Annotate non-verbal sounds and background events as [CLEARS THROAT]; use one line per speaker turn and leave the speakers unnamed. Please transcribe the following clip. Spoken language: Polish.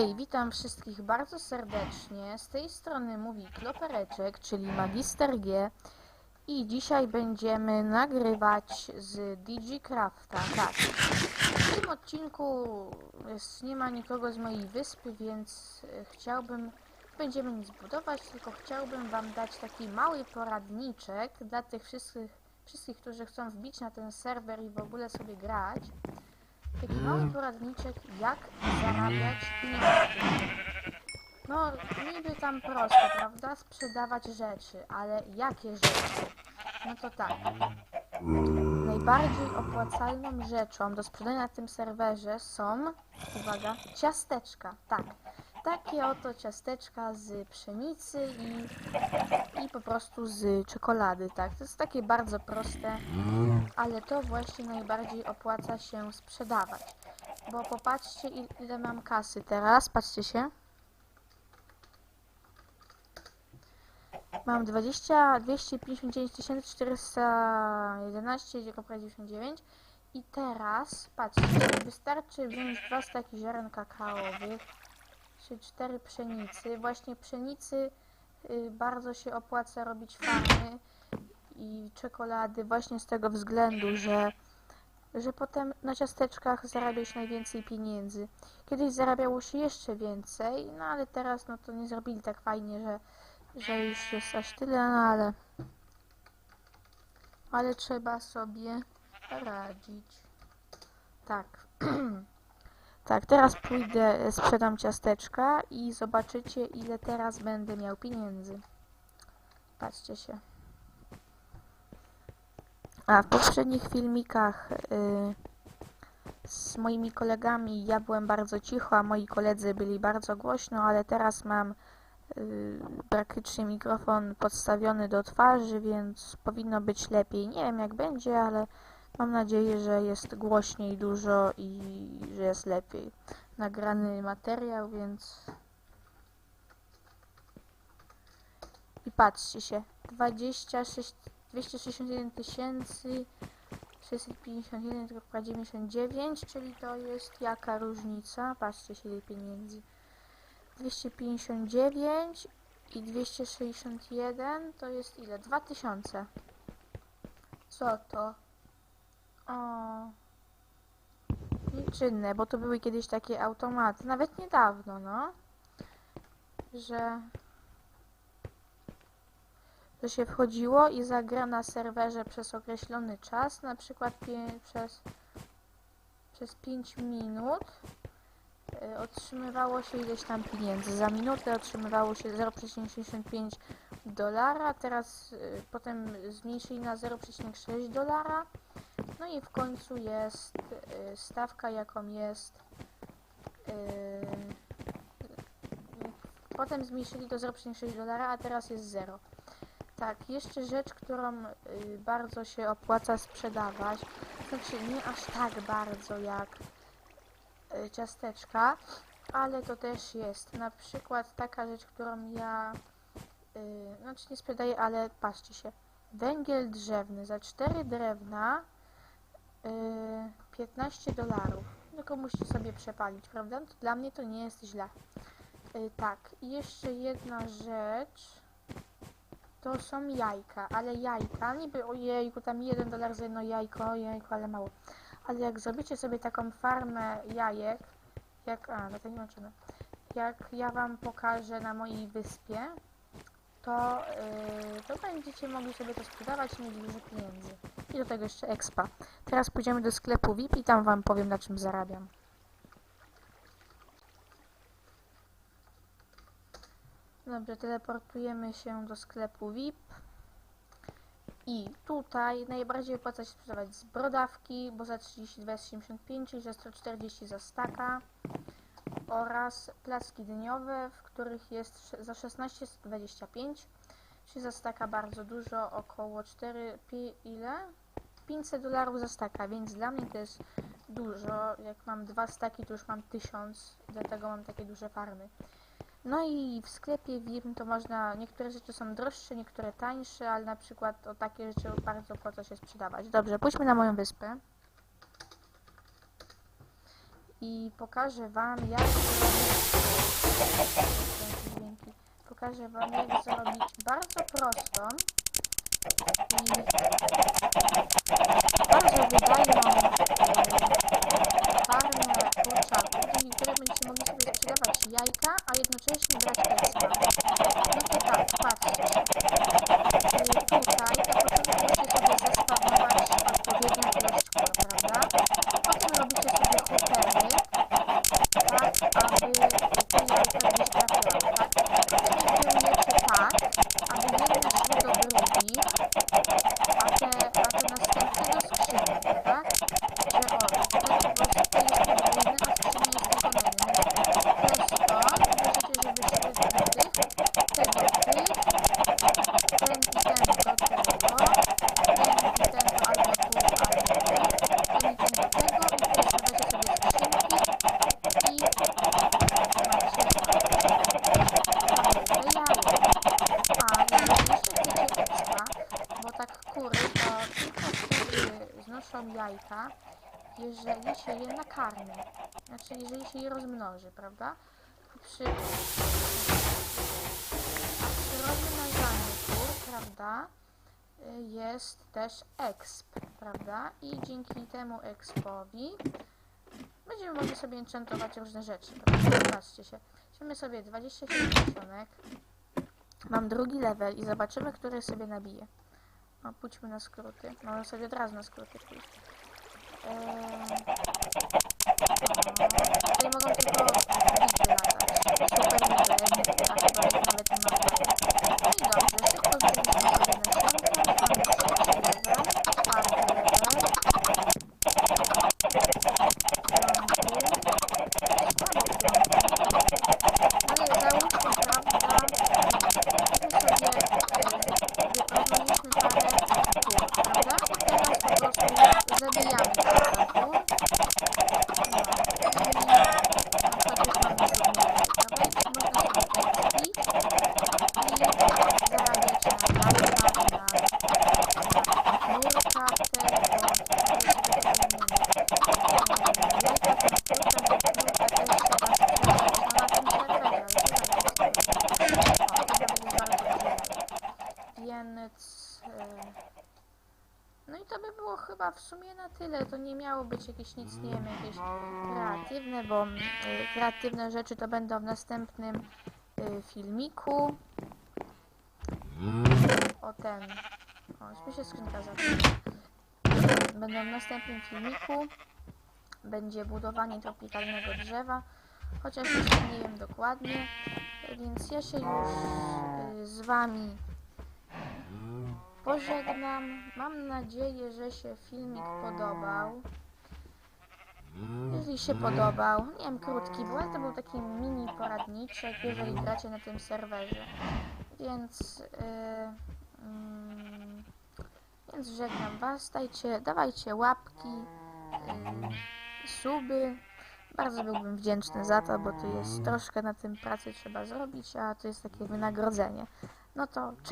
Hej, witam wszystkich bardzo serdecznie. Z tej strony mówi Klopereczek, czyli Magister G. I dzisiaj będziemy nagrywać z DigiCrafta. Tak. W tym odcinku jest, nie ma nikogo z mojej wyspy, więc e, chciałbym... Będziemy nic budować, tylko chciałbym wam dać taki mały poradniczek dla tych wszystkich, wszystkich, którzy chcą wbić na ten serwer i w ogóle sobie grać. Taki mały poradniczek, jak zarabiać pieniądze. No, niby tam prosto, prawda? Sprzedawać rzeczy, ale jakie rzeczy? No to tak. Najbardziej opłacalną rzeczą do sprzedania na tym serwerze są, uwaga, ciasteczka. Tak. Takie oto ciasteczka z pszenicy i, i po prostu z czekolady, tak. To jest takie bardzo proste, ale to właśnie najbardziej opłaca się sprzedawać. Bo popatrzcie il- ile mam kasy teraz, patrzcie się. Mam 20, 259 411,99 i teraz, patrzcie, wystarczy wziąć dwa staki ziaren kakaowych, czy cztery pszenicy. Właśnie pszenicy y, bardzo się opłaca robić farmy i czekolady właśnie z tego względu, że, że potem na ciasteczkach zarabia się najwięcej pieniędzy. Kiedyś zarabiało się jeszcze więcej, no ale teraz no to nie zrobili tak fajnie, że, że już jest aż tyle, no ale ale trzeba sobie radzić. Tak. [CLEARS THROAT] tak, teraz pójdę, sprzedam ciasteczka i zobaczycie ile teraz będę miał pieniędzy. Patrzcie się. A w poprzednich filmikach y, z moimi kolegami ja byłem bardzo cicho, a moi koledzy byli bardzo głośno, ale teraz mam y, praktycznie mikrofon podstawiony do twarzy, więc powinno być lepiej. Nie wiem jak będzie, ale mam nadzieję, że jest głośniej dużo i że jest lepiej nagrany materiał, więc i patrzcie się 26 261 tysięcy 651,99 czyli to jest jaka różnica patrzcie się ile pieniędzy 259 i 261 to jest ile? 2000 co to? O. Nieczynne, bo to były kiedyś takie automaty, nawet niedawno, no. Że że się wchodziło i zagra na serwerze przez określony czas, na przykład przez, przez 5 minut y, otrzymywało się ileś tam pieniędzy. Za minutę otrzymywało się 0,65 dolara, teraz y, potem zmniejszyli na 0,6 dolara. No i w końcu jest y, stawka jaką jest. y, Potem zmniejszyli do 0,6 dolara, a teraz jest 0. Tak, jeszcze rzecz, którą y, bardzo się opłaca sprzedawać, znaczy nie aż tak bardzo jak y, ciasteczka, ale to też jest. Na przykład taka rzecz, którą ja, y, znaczy nie sprzedaję, ale patrzcie się, węgiel drzewny za 4 drewna y, 15 dolarów. Tylko musicie sobie przepalić, prawda? To dla mnie to nie jest źle. Y, tak, i jeszcze jedna rzecz to są jajka, ale jajka, niby ojejku, tam jeden dolar za jedno jajko, ojejku, ale mało. Ale jak zrobicie sobie taką farmę jajek, jak, a, no to nie łączymy, jak ja wam pokażę na mojej wyspie, to, yy, to będziecie mogli sobie to sprzedawać i mieć dużo pieniędzy. I do tego jeszcze expa. Teraz pójdziemy do sklepu VIP i tam wam powiem, na czym zarabiam. Dobrze, teleportujemy się do sklepu VIP. I tutaj najbardziej opłaca się sprzedawać z brodawki, bo za 32 jest 75 i za 140 za staka. Oraz placki dyniowe, w których jest za 16 jest 25. Czyli za staka bardzo dużo, około 4, pi, ile? 500 dolarów za staka, więc dla mnie to jest dużo. Jak mam dwa staki, to już mam 1000, dlatego mam takie duże farmy. No i w sklepie WIM to można, niektóre rzeczy są droższe, niektóre tańsze, ale na przykład o takie rzeczy bardzo opłaca się sprzedawać. Dobrze, pójdźmy na moją wyspę. I pokażę Wam, jak zrobić. Pokażę wam jak zrobić bardzo prostą i bardzo wydajną farmę kurczaków, dzięki której będziecie mogli sobie sprzedawać jajka, a jednocześnie brać ekstra. No to tak, patrzcie. Y, Tutaj na początku musicie sobie zespawnować odpowiednią ilość kur, prawda? Potem robicie sobie hotery, tak, aby te jajka gdzieś trafiały, tak? Potem kierujecie tak, aby jedne szły do drugich, a te, a te następne do skrzynek, tak? Że o, tutaj po prostu to jest podwójne, a skrzynia jest tylko na jednym. Przez to możecie, żeby szły do tych, te do tych, ten i ten do tego, ten i ten do albo tu, albo tu, ten i ten do tego i tu wstawiacie sobie skrzynki i macie te jajka. A jeżeli jeszcze chcecie ekstra, bo tak kury to tylko wtedy znoszą jajka, jeżeli się je nakarmi. Znaczy, jeżeli się je rozmnoży, prawda? Przy, a przy rozmnażaniu kur, prawda, jest też exp, prawda? I dzięki temu expowi będziemy mogli sobie enchantować różne rzeczy? Zobaczcie się. Weźmiemy sobie 27 nasionek. Mam drugi level i zobaczymy, który sobie nabije. No, pójdźmy na skróty. Mamy sobie od razu na skróty pójść. Eee... o, Tutaj mogą tylko liczby latać. Super liczby, a chyba ich nawet nie ma. No i dobrze, szybko zrobiliśmy sobie nasionka. Mamy trzeci level, czwarty level. Piąty. Słabo piąty. Ale załóżmy, prawda, wyprowadziliśmy parę kur, prawda? I teraz po prostu zabijamy kilka kur. No, jeżeli na przykład już mamy siódmy prawda? I tak można sobie expić i zarabiać na jajkach, na, na knurkach też, bo to sobie wymieniamy. Jajka, na knurkach, bo knurka też trzeba sprzedać, no na tym serwerze, ale to będzie o, to będzie bardzo wiele. Więc... e, No i to by było chyba w sumie na tyle. To nie miało być jakieś nic, nie wiem, jakieś kreatywne, bo mm, y, kreatywne rzeczy to będą w następnym y, filmiku. O ten. O, mi się skrzynka zaczyna. Będą w następnym filmiku. Będzie budowanie tropikalnego drzewa. Chociaż jeszcze nie wiem dokładnie. Więc ja się już y, z wami pożegnam. Mam nadzieję, że się filmik podobał. Jeżeli się podobał, nie wiem, krótki ale to był taki mini poradniczek, jeżeli gracie na tym serwerze. Więc, yy, więc żegnam was. Dajcie, dawajcie łapki, yy, suby. Bardzo byłbym wdzięczny za to, bo tu jest troszkę na tym pracy trzeba zrobić, a to jest takie wynagrodzenie. No to cześć.